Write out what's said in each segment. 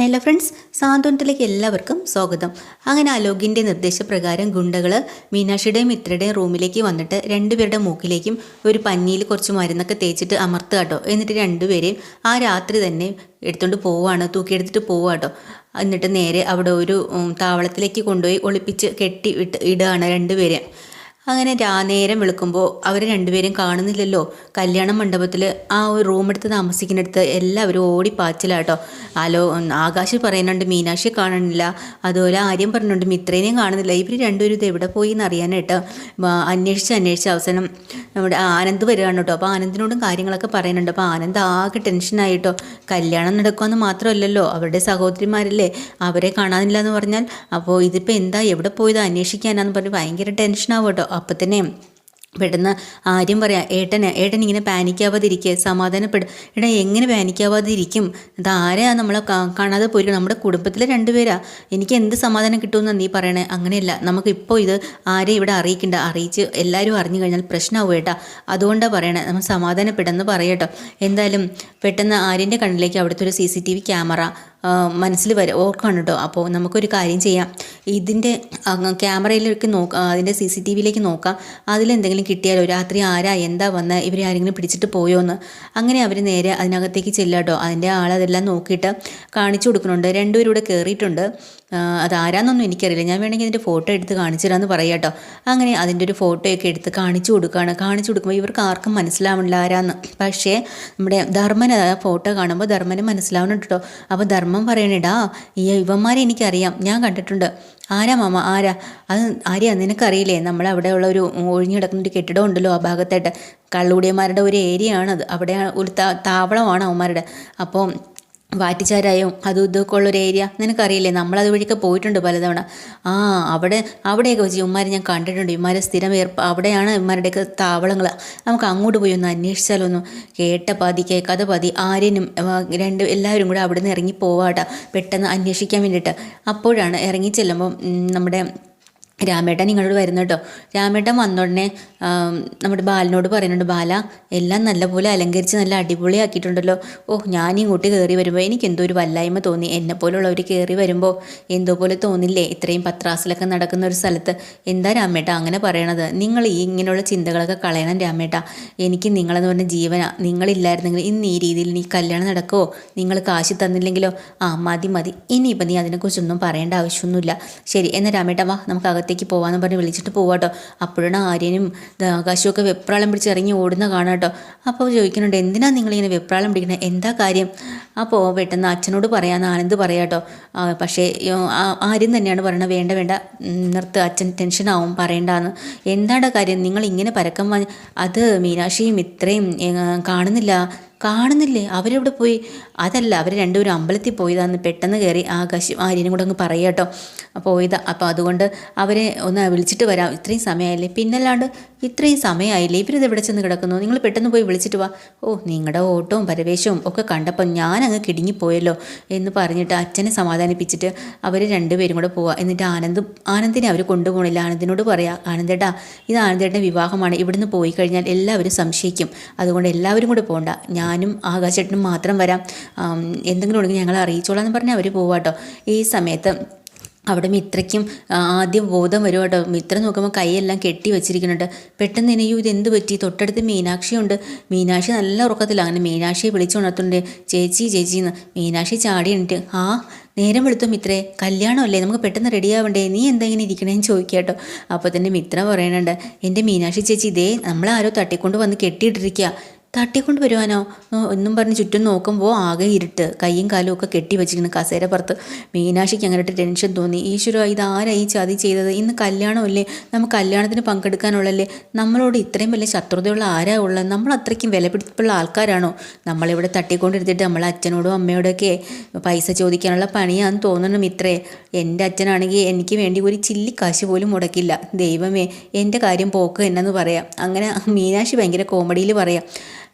Hello friends സാന്ത്വനത്തിലേക്ക് എല്ലാവർക്കും സ്വാഗതം. അങ്ങനെ അലോകിന്റെ നിർദ്ദേശപ്രകാരം ഗുണ്ടകൾ മീനാക്ഷിയുടെയും മിത്രയുടെയും റൂമിലേക്ക് വന്നിട്ട് രണ്ടുപേരുടെ മൂക്കിലേക്കും ഒരു പഞ്ഞിയിൽ കുറച്ച് മരുന്നൊക്കെ തേച്ചിട്ട് അമർത്തുക കേട്ടോ. എന്നിട്ട് രണ്ടുപേരെയും ആ രാത്രി തന്നെ എടുത്തുകൊണ്ട് പോവുകയാണ് തൂക്കിയെടുത്തിട്ട് പോവുക കേട്ടോ. എന്നിട്ട് നേരെ അവിടെ ഒരു താവളത്തിലേക്ക് കൊണ്ടുപോയി ഒളിപ്പിച്ച് കെട്ടി ഇട്ട് ഇടുകയാണ് രണ്ടുപേരെ അങ്ങനെ രാ നേരം വിളിക്കുമ്പോൾ അവർ രണ്ടുപേരും കാണുന്നില്ലല്ലോ. കല്യാണ മണ്ഡപത്തിൽ ആ ഒരു റൂം എടുത്ത് താമസിക്കുന്നിടത്ത് എല്ലാവരും ഓടി പാച്ചിലാട്ടോ. ആലോ ആകാശ് പറയുന്നുണ്ട് മീനാക്ഷി കാണുന്നില്ല അതുപോലെ ആര്യം പറഞ്ഞുണ്ട് മിത്രേനെയും കാണുന്നില്ല. ഇവർ രണ്ടുപേരും ഇത് എവിടെ പോയി എന്ന് അറിയാനായിട്ട് അന്വേഷിച്ച് അന്വേഷിച്ച് അവസാനം നമ്മുടെ ആനന്ദ് വരികയാണ് കേട്ടോ. അപ്പോൾ ആനന്ദിനോടും കാര്യങ്ങളൊക്കെ പറയുന്നുണ്ട്. അപ്പോൾ ആനന്ദ് ആകെ ടെൻഷനായിട്ടോ കല്യാണം നടക്കുമെന്ന് മാത്രമല്ലല്ലോ. അവരുടെ സഹോദരിമാരല്ലേ. അവരെ കാണാനില്ല എന്ന് പറഞ്ഞാൽ. അപ്പോൾ ഇതിപ്പോൾ എന്താ? എവിടെ പോയത് അന്വേഷിക്കാനാന്ന് പറഞ്ഞ് ഭയങ്കര ടെൻഷനാവും കേട്ടോ. അപ്പം തന്നെ പെട്ടെന്ന് ആര്യം പറയാം ഏട്ടന് ഏട്ടൻ ഇങ്ങനെ പാനിക്കാവാതിരിക്കുക സമാധാനപ്പെടും എടാ എങ്ങനെ പാനിക്കാവാതിരിക്കും? ഇതാരാ നമ്മളെ കാണാതെ പോയിരിക്കണം? നമ്മുടെ കുടുംബത്തിലെ രണ്ടുപേരാ എനിക്ക് എന്ത് സമാധാനം കിട്ടുമെന്ന് നീ പറയണേ? അങ്ങനെയല്ല നമുക്ക് ഇപ്പോൾ ഇത് ആരെയും ഇവിടെ അറിയിക്കണ്ട. അറിയിച്ച് എല്ലാവരും അറിഞ്ഞു കഴിഞ്ഞാൽ പ്രശ്നമാവും ഏട്ടാ. അതുകൊണ്ടാണ് പറയണേ നമ്മൾ സമാധാനപ്പെടുമെന്ന് പറയട്ടോ എന്തായാലും പെട്ടെന്ന് ആര്യന്റെ കണ്ണിലേക്ക് അവിടുത്തെ ഒരു C C T V camera മനസ്സിൽ വരും ഓർക്കാണ് കേട്ടോ. അപ്പോൾ നമുക്കൊരു കാര്യം ചെയ്യാം. ഇതിന്റെ ക്യാമറയിലേക്ക് നോക്കാം അതിന്റെ സി സി ടി വിയിലേക്ക് നോക്കാം. അതിലെന്തെങ്കിലും കിട്ടിയാലോ? രാത്രി ആരാ? എന്താ വന്ന? ഇവരെ ആരെങ്കിലും പിടിച്ചിട്ട് പോയോ എന്ന് അങ്ങനെ അവർ നേരെ അതിനകത്തേക്ക് ചെല്ലാം കേട്ടോ. അതിന്റെ അതെല്ലാം നോക്കിയിട്ട് കാണിച്ചു കൊടുക്കുന്നുണ്ട്. രണ്ടുപേരും ഇവിടെ കയറിയിട്ടുണ്ട് അതാരാന്നൊന്നും എനിക്കറിയില്ല. ഞാൻ വേണമെങ്കിൽ അതിന്റെ ഫോട്ടോ എടുത്ത് കാണിച്ചു തരാമെന്ന് പറയാം കേട്ടോ. അങ്ങനെ അതിന്റെ ഒരു ഫോട്ടോയൊക്കെ എടുത്ത് കാണിച്ചു കൊടുക്കുകയാണ് കാണിച്ചു കൊടുക്കുമ്പോൾ ഇവർക്ക് ആർക്കും മനസ്സിലാവണില്ല ആരാന്ന്. പക്ഷേ നമ്മുടെ ധർമ്മൻ ആ ഫോട്ടോ കാണുമ്പോൾ ധർമ്മന് മനസ്സിലാവുന്നുണ്ട് കേട്ടോ. അപ്പോൾ ധർമ്മം പറയണേടാ ഈ ഇവന്മാരെ എനിക്കറിയാം. ഞാൻ കണ്ടിട്ടുണ്ട്. ആരാ മാമ? ആരാ? അത് ആര്യാ? നിനക്കറിയില്ലേ? നമ്മളവിടെ ഉള്ള ഒരു ഒഴിഞ്ഞു കിടക്കുന്ന ഒരു കെട്ടിടം ഉണ്ടല്ലോ ആ ഭാഗത്തായിട്ട്. കള്ളുകൂടിയന്മാരുടെ ഒരു ഏരിയ ആണത് അവിടെ ഒരു താവളമാണ് അവന്മാരുടെ. അപ്പോൾ വാറ്റിച്ചാരായും? അതും ഇതൊക്കെ ഉള്ളൊരു ഏരിയ നിനക്കറിയില്ലേ നമ്മളത് വഴിക്ക് പോയിട്ടുണ്ട് പലതവണ. ആ അവിടെ അവിടെയൊക്കെ വെച്ച് ഉമ്മാരെ ഞാൻ കണ്ടിട്ടുണ്ട്. ഉമ്മാരെ സ്ഥിരം ഏർപ്പ അവിടെയാണ് ഇവന്മാരുടെയൊക്കെ താവളങ്ങൾ. നമുക്ക് അങ്ങോട്ട് പോയി ഒന്ന് അന്വേഷിച്ചാലൊന്നും കേട്ട പതി കേൾക്കാതെ പതി. ആര്യനും രണ്ട് എല്ലാവരും കൂടെ അവിടെ നിന്ന് ഇറങ്ങി പോവാട്ടാ. പെട്ടെന്ന് അന്വേഷിക്കാൻ വേണ്ടിയിട്ട് അപ്പോഴാണ് ഇറങ്ങി ചെല്ലുമ്പം നമ്മുടെ രാമേട്ടൻ നിങ്ങളോട് വരുന്നു കേട്ടോ. രാമേട്ടൻ വന്നോടനെ നമ്മുടെ ബാലനോട് പറയുന്നുണ്ട് ബാല എല്ലാം നല്ലപോലെ അലങ്കരിച്ച് നല്ല അടിപൊളിയാക്കിയിട്ടുണ്ടല്ലോ. ഓ ഞാൻ ഇങ്ങോട്ട് കയറി വരുമ്പോൾ എനിക്ക് എന്തോ ഒരു വല്ലായ്മ തോന്നി. എന്നെ പോലുള്ളവർ കയറി വരുമ്പോൾ എന്തോ പോലെ തോന്നില്ലേ? ഇത്രയും പത്രാസിലൊക്കെ നടക്കുന്ന ഒരു സ്ഥലത്ത്. എന്താ രാമേട്ട അങ്ങനെ പറയണത്? നിങ്ങൾ ഈ ഇങ്ങനെയുള്ള ചിന്തകളൊക്കെ കളയണം രാമേട്ട. എനിക്ക് നിങ്ങളെന്ന് പറഞ്ഞ ജീവനാ. നിങ്ങളില്ലായിരുന്നെങ്കിൽ ഇന്ന് ഈ രീതിയിൽ നീ കല്യാണം നടക്കുമോ നിങ്ങൾ കാശി തന്നില്ലെങ്കിലോ? ആ മതി മതി. ഇനിയിപ്പോൾ നീ അതിനെക്കുറിച്ചൊന്നും പറയേണ്ട ആവശ്യമൊന്നുമില്ല. ശരി എന്നാൽ രാമേട്ട വാ നമുക്ക് അകത്തേക്ക് പോവാന്ന് പറഞ്ഞ് വിളിച്ചിട്ട് പോവാട്ടോ അപ്പോഴാണ് ആര്യനും ആകാശമൊക്കെ വെപ്രാളം പിടിച്ച് ഇറങ്ങി ഓടുന്ന കാണാം കേട്ടോ അപ്പോൾ ചോദിക്കുന്നുണ്ട് എന്തിനാണ് നിങ്ങളിങ്ങനെ വെപ്രാളം പിടിക്കുന്നത് എന്താ കാര്യം? അപ്പോൾ പെട്ടെന്ന് അച്ഛനോട് പറയാമെന്ന് ആനന്ദ് പറയാട്ടോ പക്ഷേ ആര്യം തന്നെയാണ് പറയുന്നത് വേണ്ട വേണ്ട നിർത്ത് അച്ഛൻ ടെൻഷനാവും പറയണ്ടാന്ന്. എന്താണ് കാര്യം? നിങ്ങൾ ഇങ്ങനെ പരക്കം അത് മീനാക്ഷിയും ഇത്രയും കാണുന്നില്ല. കാണുന്നില്ലേ? അവരവിടെ പോയി. അതല്ല അവർ രണ്ടുപേരും അമ്പലത്തിൽ പോയതാന്ന് പെട്ടെന്ന് കയറി ആകാശം ആര്യനും കൂടെ അങ്ങ് പറയാട്ടോ പോയതാ. അപ്പോൾ അതുകൊണ്ട് അവരെ ഒന്ന് വിളിച്ചിട്ട് വരാം. ഇത്രയും സമയമായില്ലേ? പിന്നല്ലാണ്ട് ഇത്രയും സമയമായില്ലേ? ഇവരിത് എവിടെ ചെന്ന് കിടക്കുന്നു? നിങ്ങൾ പെട്ടെന്ന് പോയി വിളിച്ചിട്ട് വാ. ഓ നിങ്ങളുടെ ഓട്ടവും പരവേശവും ഒക്കെ കണ്ടപ്പോൾ ഞാൻ അങ്ങ് കിടുങ്ങിപ്പോയല്ലോ എന്ന് പറഞ്ഞിട്ട് അച്ഛനെ സമാധാനിപ്പിച്ചിട്ട് അവർ രണ്ടുപേരും കൂടെ പോവാ. എന്നിട്ട് ആനന്ദ് ആനന്ദിനെ അവർ കൊണ്ടുപോകണില്ല ആനന്ദിനോട് പറയാം ആനന്ദേട്ടാ ഇത് ആനന്ദേട്ടന്റെ വിവാഹമാണ്. ഇവിടുന്ന് പോയി കഴിഞ്ഞാൽ എല്ലാവരും സംശയിക്കും. അതുകൊണ്ട് എല്ലാവരും കൂടെ പോകണ്ട ഞാനും ആകാശേട്ടനും മാത്രം വരാം. എന്തെങ്കിലും ഉണ്ടെങ്കിൽ ഞങ്ങളെ അറിയിച്ചോളാം എന്ന് പറഞ്ഞാൽ അവർ പോവാട്ടോ ഈ സമയത്ത് അവിടെ മിത്രയ്ക്കും ആദ്യം ബോധം വരും കേട്ടോ. മിത്ര നോക്കുമ്പോൾ കൈയെല്ലാം കെട്ടി വെച്ചിരിക്കുന്നുണ്ട്. പെട്ടെന്ന് ഇനി ഇത് എന്ത് പറ്റി? തൊട്ടടുത്ത് മീനാക്ഷിയുണ്ട്. മീനാക്ഷി നല്ല ഉറക്കത്തിൽ അങ്ങനെ മീനാക്ഷിയെ വിളിച്ചുണർത്തുന്നുണ്ട് ചേച്ചി ചേച്ചി എന്ന് മീനാക്ഷി ചാടി എണിട്ട് ആ നേരം വെളുത്തു മിത്രേ. കല്യാണമല്ലേ? നമുക്ക് പെട്ടെന്ന് റെഡിയാവണ്ടേ നീ എന്താ ഇങ്ങനെ ഇരിക്കണേന്ന് ചോദിക്കുക കേട്ടോ അപ്പോൾ തന്നെ മിത്ര പറയണുണ്ട്. എന്റെ മീനാക്ഷി ചേച്ചി ഇതേ നമ്മളാരോ തട്ടിക്കൊണ്ട് വന്ന് കെട്ടിയിട്ടിരിക്കുക തട്ടിക്കൊണ്ട് വരുവാനോ ഒന്നും പറഞ്ഞ് ചുറ്റും നോക്കുമ്പോൾ ആകെ ഇരുട്ട്. കൈയും കാലും ഒക്കെ കെട്ടി വെച്ചിരിക്കുന്നു കസേര പുറത്ത്. മീനാക്ഷിക്ക് അങ്ങനെ ടെൻഷൻ തോന്നി. ഈശ്വര ഇതാരാ ഈ ചതി ചെയ്തത്? ഇന്ന് കല്യാണമല്ലേ? നമുക്ക് കല്യാണത്തിന് പങ്കെടുക്കാനുള്ളല്ലേ? നമ്മളോട് ഇത്രയും വലിയ ശത്രുതയുള്ള ആരാ ഉള്ളത്? നമ്മൾ അത്രയ്ക്കും വിലപിടിപ്പുള്ള ആൾക്കാരാണോ? നമ്മളിവിടെ തട്ടിക്കൊണ്ടിരുത്തിട്ട് നമ്മളെ അച്ഛനോടും അമ്മയോടൊക്കെ പൈസ ചോദിക്കാനുള്ള പണിയാണെന്ന് തോന്നണം ഇത്രേ. എന്റെ അച്ഛനാണെങ്കിൽ എനിക്ക് വേണ്ടി ഒരു ചില്ലി കാശ് പോലും മുടക്കില്ല. ദൈവമേ എന്റെ കാര്യം പോക്ക് എന്നെന്ന് പറയാം. അങ്ങനെ മീനാക്ഷി ഭയങ്കര കോമഡിയിൽ പറയാം.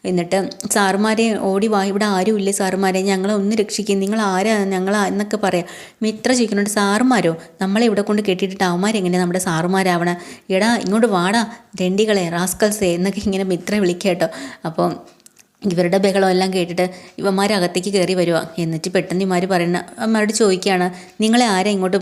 എന്നിട്ട് സാറുമാരെ ഓടി വാ ഇവിടെ ആരുമില്ലേ സാറുമാരെ ഞങ്ങളെ ഒന്ന് രക്ഷിക്കും നിങ്ങൾ ആരാ ഞങ്ങൾ എന്നൊക്കെ പറയാം. മിത്ര ചോദിക്കുന്നുണ്ട് സാറുമാരോ? നമ്മളെ ഇവിടെ കൊണ്ട് കെട്ടിയിട്ടിട്ട് അവന്മാരെങ്ങനെ നമ്മുടെ സാറുമാരാവണ? എടാ ഇങ്ങോട്ട് വാടാ രണ്ടികളെ റാസ്കൽസേ എന്നൊക്കെ ഇങ്ങനെ മിത്ര വിളിക്കുക കേട്ടോ. അപ്പം ഇവരുടെ ബഹളം എല്ലാം കേട്ടിട്ട് ഇവന്മാർ അകത്തേക്ക് കയറി വരുക എന്നിട്ട് പെട്ടെന്ന് ഇമാർ പറയുന്ന അമ്മമാരോട് ചോദിക്കുകയാണ് നിങ്ങളെ ആരെ ഇങ്ങോട്ട്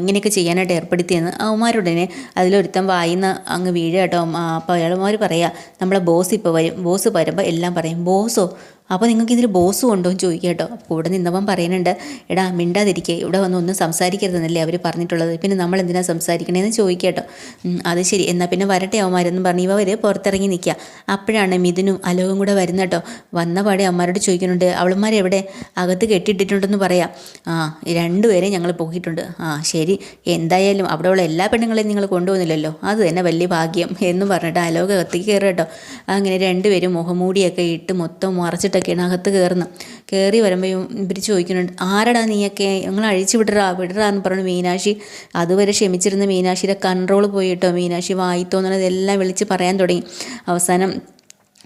ഇങ്ങനെയൊക്കെ ചെയ്യാനായിട്ട് ഏർപ്പെടുത്തിയെന്ന്? അവന്മാരുടനെ അതിലൊരുത്തം വായിന്ന് അങ്ങ് വീഴുക കേട്ടോ. അപ്പോൾ അയാൾമാർ പറയാ നമ്മളെ ബോസ് ഇപ്പോൾ വരും ബോസ് വരുമ്പോൾ എല്ലാം പറയും ബോസോ അപ്പോൾ നിങ്ങൾക്ക് ഇതിൽ ബോസ് ഉണ്ടോ എന്ന് ചോദിക്കുക കേട്ടോ. നിന്നവൻ പറയുന്നുണ്ട് എടാ മിണ്ടാതിരിക്കുക ഇവിടെ വന്ന് ഒന്നും സംസാരിക്കരുതെന്നല്ലേ അവർ പറഞ്ഞിട്ടുള്ളത്. പിന്നെ നമ്മൾ എന്തിനാ സംസാരിക്കണേന്ന് ചോദിക്കുക കേട്ടോ. അത് ശരി. എന്നാൽ പിന്നെ വരട്ടെ അവന്മാരെന്ന് പറഞ്ഞ് ഇവർ പുറത്തിറങ്ങി നിൽക്കുക. അപ്പോഴാണ് മിഥുനും അലോകും കൂടെ വരുന്ന കേട്ടോ. വന്ന പാടെ അമ്മമാരോട് ചോദിക്കുന്നുണ്ട് അവളുമാരെവിടെ അകത്ത് കെട്ടിയിട്ടിട്ടുണ്ടെന്ന് പറയാം. ആ രണ്ടുപേരെയും ഞങ്ങൾ പോക്കിയിട്ടുണ്ട്. ആ ശരി. എന്തായാലും അവിടെയുള്ള എല്ലാ പെണ്ണുങ്ങളെയും നിങ്ങൾ കൊണ്ടുപോകുന്നില്ലല്ലോ. അത് തന്നെ വലിയ ഭാഗ്യം എന്ന് പറഞ്ഞിട്ട് അലോക അകത്തേക്ക് കയറുക കേട്ടോ. അങ്ങനെ രണ്ടുപേരും മുഖമൂടിയൊക്കെ ഇട്ട് മൊത്തം മറച്ചിട്ടൊക്കെയാണ് അകത്ത് കയറുന്നത് കയറി വരുമ്പോൾ ഇവർ ചോദിക്കുന്നുണ്ട് ആരടാ നീയൊക്കെ? ഞങ്ങൾ അഴിച്ചു വിടറാ വിടറാ എന്ന് പറഞ്ഞു മീനാക്ഷി. അതുവരെ ക്ഷമിച്ചിരുന്ന മീനാക്ഷിയുടെ കൺട്രോൾ പോയിട്ടോ മീനാക്ഷി വായി തോന്നുന്നതെല്ലാം വിളിച്ച് പറയാൻ തുടങ്ങി. അവസാനം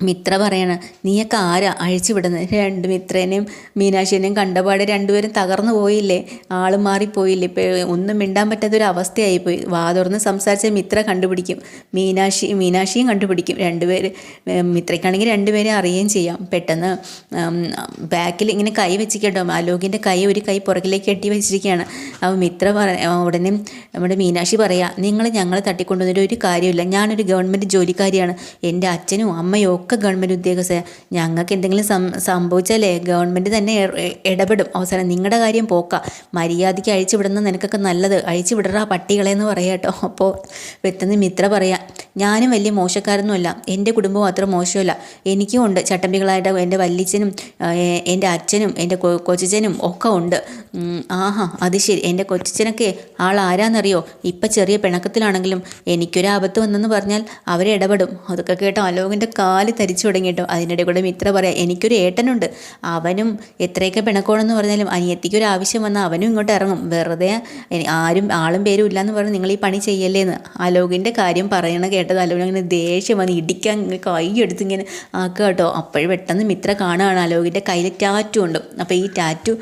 മിത്ര പറയണ നീയൊക്കെ ആരാ? അഴിച്ചു വിടുന്നത് രണ്ട് മിത്രേനെയും മീനാക്ഷിനെയും കണ്ടപാടെ രണ്ടുപേരും തകർന്നു പോയില്ലേ? ആൾ മാറിപ്പോയില്ലേ? ഇപ്പം ഒന്നും മിണ്ടാൻ പറ്റാത്തൊരു അവസ്ഥയായിപ്പോയി. വാ തുറന്ന് സംസാരിച്ച മിത്ര കണ്ടുപിടിക്കും. മീനാക്ഷി മീനാക്ഷിയും കണ്ടുപിടിക്കും. രണ്ടുപേര് മിത്രയ്ക്കാണെങ്കിൽ രണ്ടുപേരെ അറിയുകയും ചെയ്യാം. പെട്ടെന്ന് ബാക്കിൽ ഇങ്ങനെ കൈ വെച്ചിട്ടോ അലോകിന്റെ കൈ ഒരു കൈ പുറകിലേക്ക് കെട്ടി വെച്ചിരിക്കുകയാണ്. അപ്പോൾ മിത്ര പറ ഉടനെ നമ്മുടെ മീനാക്ഷി പറയാ നിങ്ങൾ ഞങ്ങളെ തട്ടിക്കൊണ്ടുവന്നിട്ട് ഒരു കാര്യമില്ല ഞാനൊരു ഗവൺമെന്റ് ജോലിക്കാരിയാണ്. എന്റെ അച്ഛനും അമ്മയും ഒക്കെ ഗവൺമെന്റ് ഉദ്യോഗസ്ഥ ഞങ്ങൾക്ക് എന്തെങ്കിലും സംഭവിച്ചാലേ ഗവൺമെന്റ് തന്നെ ഇട- ഇടപെടും. അവസാനം നിങ്ങളുടെ കാര്യം പോക്ക. മര്യാദയ്ക്ക് അഴിച്ചു വിടുന്ന നിനക്കൊക്കെ നല്ലത്. അഴിച്ചു വിടറാ പട്ടികളെന്ന് പറയാം കേട്ടോ. അപ്പോൾ പെട്ടെന്ന് മിത്ര പറയാം ഞാനും വലിയ മോശക്കാരൊന്നുമല്ല. എന്റെ കുടുംബവും അത്ര മോശമല്ല. എനിക്കും ഉണ്ട്. ചട്ടമ്പികളായിട്ട് എന്റെ വല്ലിച്ചനും എന്റെ അച്ഛനും എന്റെ കൊച്ചനും ഒക്കെ ഉണ്ട്. ആഹാ അത് ശരി. എന്റെ കൊച്ചനൊക്കെ ആൾ ആരാന്നറിയോ? ഇപ്പം ചെറിയ പിണക്കത്തിലാണെങ്കിലും എനിക്കൊരു ആപത്ത് വന്നെന്ന് പറഞ്ഞാൽ അവരെ ഇടപെടും. അതൊക്കെ കേട്ടോ അലോകിന്റെ കാൽ തരിച്ചു തുടങ്ങി കേട്ടോ അതിനിടെ കൂടെ മിത്ര പറയാം എനിക്കൊരു ഏട്ടനുണ്ട്. അവനും എത്രയൊക്കെ പിണക്കോണെന്ന് പറഞ്ഞാലും അനിയത്തിക്ക് ഒരു ആവശ്യം വന്നാൽ അവനും ഇങ്ങോട്ട് ഇറങ്ങും. വെറുതെ ആരും ആളും പേരും ഇല്ലയെന്ന് പറഞ്ഞ് നിങ്ങൾ ഈ പണി ചെയ്യല്ലേന്ന്. അലോകിന്റെ കാര്യം പറയണ കേട്ടത് അലോകിന് അങ്ങനെ ദേഷ്യം വന്ന് ഇടിക്കാൻ കൈ എടുത്ത് ഇങ്ങനെ ആക്കുക കേട്ടോ. അപ്പോഴും പെട്ടെന്ന് മിത്ര കാണുകയാണ് അലോകിന്റെ കയ്യിൽ ടാറ്റു ഉണ്ട്. അപ്പോൾ ഈ ടാറ്റു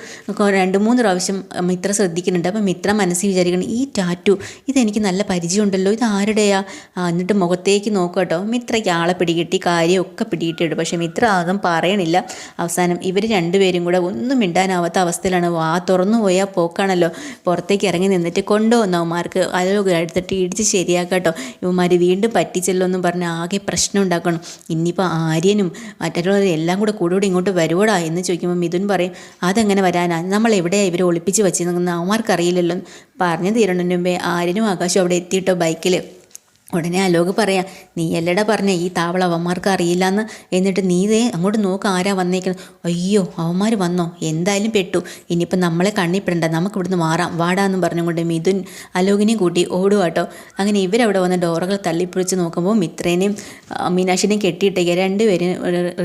രണ്ട് മൂന്ന് പ്രാവശ്യം മിത്ര ശ്രദ്ധിക്കുന്നുണ്ട്. അപ്പോൾ മിത്ര മനസ്സിൽ വിചാരിക്കണം ഈ ടാറ്റു ഇതെനിക്ക് നല്ല പരിചയമുണ്ടല്ലോ. ഇത് ആരുടെയാ? എന്നിട്ട് മുഖത്തേക്ക് നോക്കുക കേട്ടോ. മിത്രയ്ക്ക് ആളെ പിടികിട്ടി കാര്യമൊക്കെ പിടിയിട്ടിടും പക്ഷേ മിത്ര ആകും പറയണില്ല. അവസാനം ഇവർ രണ്ടുപേരും കൂടെ ഒന്നും മിണ്ടാനാവാത്ത അവസ്ഥയിലാണ്. വാ തുറന്നു പോയാൽ പോക്കാണല്ലോ. പുറത്തേക്ക് ഇറങ്ങി നിന്നിട്ട് കൊണ്ടുവന്നവന്മാർക്ക് അതോ എടുത്തിട്ട് ഇടിച്ച് ശരിയാക്കാട്ടോ. ഇവന്മാർ വീണ്ടും പറ്റിച്ചല്ലോ എന്നും പറഞ്ഞ് ആകെ പ്രശ്നം ഉണ്ടാക്കണം. ഇനിയിപ്പോൾ ആര്യനും മറ്റുള്ളവരും എല്ലാം കൂടെ കൂടെ ഇങ്ങോട്ട് വരുവോടാ എന്ന് ചോദിക്കുമ്പോൾ മിഥുൻ പറയും അതെങ്ങനെ വരാനാ? നമ്മൾ എവിടെയാണ് ഇവരെ ഒളിപ്പിച്ച് വെച്ചിരുന്നെന്ന് അവന്മാർക്ക് അറിയില്ലല്ലോ പറഞ്ഞു തീരണതിന് മുമ്പേ ആര്യനും ആകാശം അവിടെ എത്തിയിട്ടോ ബൈക്കിൽ ഉടനെ അലോക് പറയാം നീ എല്ലട പറഞ്ഞ ഈ താവള അവന്മാർക്ക് അറിയില്ല എന്ന് എന്നിട്ട് നീ ഇതേ അങ്ങോട്ട് നോക്ക് ആരാ വന്നേക്കുന്നത് അയ്യോ അവന്മാർ വന്നോ? എന്തായാലും പെട്ടു. ഇനിയിപ്പോൾ നമ്മളെ കണ്ണിപ്പെടണ്ട. നമുക്ക് ഇവിടുന്ന് മാറാം. വാടാന്ന് പറഞ്ഞുകൊണ്ട് മിഥുൻ അലോകിനെയും കൂട്ടി ഓടുവാട്ടോ അങ്ങനെ ഇവരവിടെ വന്ന് ഡോറുകൾ തള്ളിപ്പൊളിച്ച് നോക്കുമ്പോൾ മിത്രേനെയും മീനാക്ഷിനെയും കെട്ടിയിട്ടേക്കുക രണ്ടുപേരും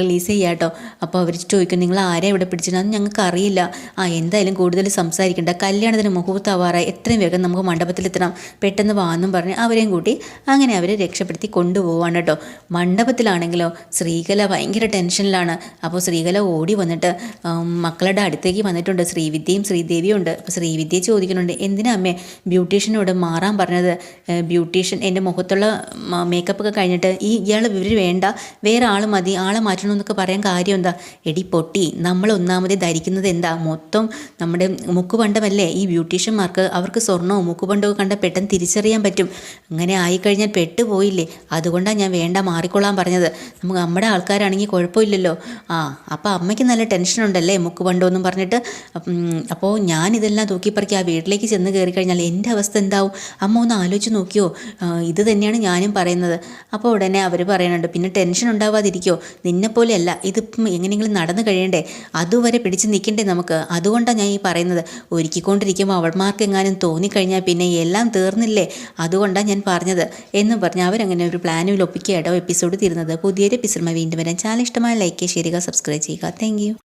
റിലീസ് ചെയ്യാട്ടോ അപ്പോൾ അവർ ചോദിക്കും നിങ്ങൾ ആരെ ഇവിടെ പിടിച്ചിട്ടുണ്ടെന്ന് ഞങ്ങൾക്ക് അറിയില്ല. ആ എന്തായാലും കൂടുതൽ സംസാരിക്കേണ്ട. കല്യാണത്തിന് മുഹൂർത്താവാറായി എത്രയും വേഗം നമുക്ക് മണ്ഡപത്തിലെത്തണം. പെട്ടെന്ന് വാന്നും പറഞ്ഞ് അവരെയും കൂട്ടി അങ്ങനെ അവരെ രക്ഷപ്പെടുത്തി കൊണ്ടുപോവാണ് കേട്ടോ. മണ്ഡപത്തിലാണെങ്കിലോ ശ്രീകല ഭയങ്കര ടെൻഷനിലാണ്. അപ്പോൾ ശ്രീകല ഓടി വന്നിട്ട് മക്കളുടെ അടുത്തേക്ക് വന്നിട്ടുണ്ട്. ശ്രീവിദ്യയും ശ്രീദേവിയും ഉണ്ട് അപ്പോൾ ശ്രീവിദ്യ ചോദിക്കുന്നുണ്ട് എന്തിനാ അമ്മേ ബ്യൂട്ടീഷ്യനോട് മാറാൻ പറഞ്ഞത്? ബ്യൂട്ടീഷ്യൻ എന്റെ മുഖത്തുള്ള മേക്കപ്പ് ഒക്കെ കഴിഞ്ഞിട്ട് ഈ ഇയാൾ ഇവർ വേണ്ട. വേറെ ആൾ മതി ആളെ മാറ്റണമെന്നൊക്കെ പറയാൻ കാര്യം എന്താ? എടി പൊട്ടി നമ്മൾ ഒന്നാമത് ധരിക്കുന്നത് എന്താ? മൊത്തം നമ്മുടെ മുക്കുപണ്ടമല്ലേ? ഈ ബ്യൂട്ടീഷ്യന്മാർക്ക് അവർക്ക് സ്വർണവും മുക്കുപണ്ടവും കണ്ട പെട്ടെന്ന് തിരിച്ചറിയാൻ പറ്റും. അങ്ങനെ ആയിക്കഴിഞ്ഞാൽ പെട്ടുപോയില്ലേ? അതുകൊണ്ടാണ് ഞാൻ വേണ്ട മാറിക്കൊള്ളാൻ പറഞ്ഞത്. നമുക്ക് നമ്മുടെ ആൾക്കാരാണെങ്കിൽ കുഴപ്പമില്ലല്ലോ. ആ അപ്പോൾ അമ്മയ്ക്ക് നല്ല ടെൻഷൻ ഉണ്ടല്ലേ മുക്കുപണ്ടോന്നും പറഞ്ഞിട്ട്. അപ്പോൾ ഞാൻ ഇതെല്ലാം തൂക്കിപ്പറക്കി ആ വീട്ടിലേക്ക് ചെന്ന് കയറി കഴിഞ്ഞാൽ എന്റെ അവസ്ഥ എന്താവും? അമ്മ ഒന്ന് ആലോചിച്ച് നോക്കിയോ? ഇത് തന്നെയാണ് ഞാനും പറയുന്നത്. അപ്പോൾ ഉടനെ അവർ പറയുന്നുണ്ട് പിന്നെ ടെൻഷൻ ഉണ്ടാവാതിരിക്കോ? നിന്നെപ്പോലെയല്ല ഇതിപ്പം എങ്ങനെയെങ്കിലും നടന്നു കഴിയണ്ടേ? അതുവരെ പിടിച്ച് നിൽക്കണ്ടേ നമുക്ക്? അതുകൊണ്ടാണ് ഞാൻ ഈ പറയുന്നത്. ഒരുക്കിക്കൊണ്ടിരിക്കുമ്പോൾ അവൾമാർക്ക് എങ്ങാനും തോന്നിക്കഴിഞ്ഞാൽ പിന്നെ എല്ലാം തീർന്നില്ലേ? അതുകൊണ്ടാണ് ഞാൻ പറഞ്ഞത്. എന്ന് പറഞ്ഞ് അവരങ്ങനെ ഒരു പ്ലാനിൽ ഒപ്പിക്കുകയായിട്ടോ എപ്പിസോഡ് തീരുന്നത്. പുതിയൊരു എപ്പിസോഡുമായി വീണ്ടും വരാൻ ചാനൽ ഇഷ്ടമായ ലൈക്ക് ചെയ്യുക സബ്സ്ക്രൈബ് ചെയ്യുക. താങ്ക്